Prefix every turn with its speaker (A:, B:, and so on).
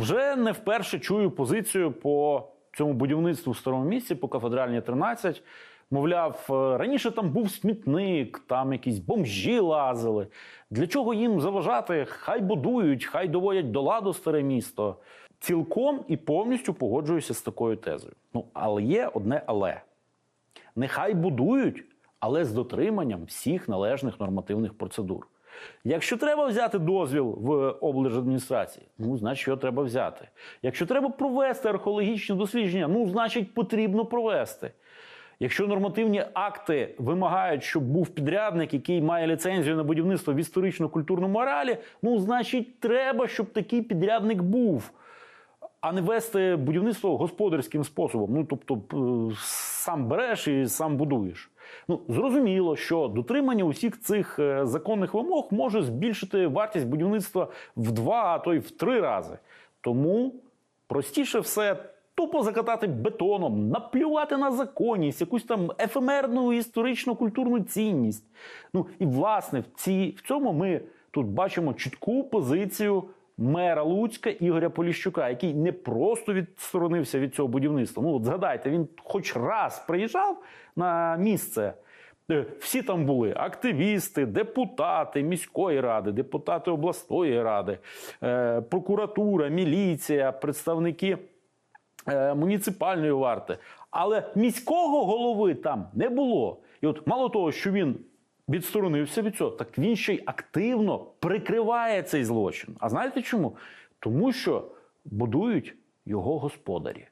A: Вже не вперше чую позицію по цьому будівництву в старому місці, по кафедральній 13. Мовляв, е, раніше там був смітник, там якісь бомжі лазили. Для чого їм заважати? Хай будують, хай доводять до ладу старе місто. Цілком і повністю погоджуюся з такою тезою. Ну, але є одне але. Нехай будують, але з дотриманням всіх належних нормативних процедур. Якщо треба взяти дозвіл в облдержадміністрації, ну, значить, його треба взяти. Якщо треба провести археологічні дослідження, ну, значить, потрібно провести. Якщо нормативні акти вимагають, щоб був підрядник, який має ліцензію на будівництво в історично-культурному моралі, ну, значить, треба, щоб такий підрядник був а не вести будівництво господарським способом. Ну тобто, е, сам береш і сам будуєш. Ну зрозуміло, що дотримання усіх цих е, законних вимог може збільшити вартість будівництва в два, а то й в три рази. Тому простіше все. Тупо закатати бетоном, наплювати на законність, якусь там ефемерну історично культурну цінність. Ну і власне в ці в цьому ми тут бачимо чітку позицію мера Луцька Ігоря Поліщука, який не просто відсторонився від цього будівництва. Ну от згадайте, він хоч раз приїжджав на місце. Е, Всі там були активісти, депутати міської ради, депутати обласної ради, е, прокуратура, міліція, представники е, муніципальної варти. Але міського голови там не було. І от мало того, що він відсторонився від цього, так він ще й активно прикриває цей злочин. А знаєте чому? Тому що будують його господарі.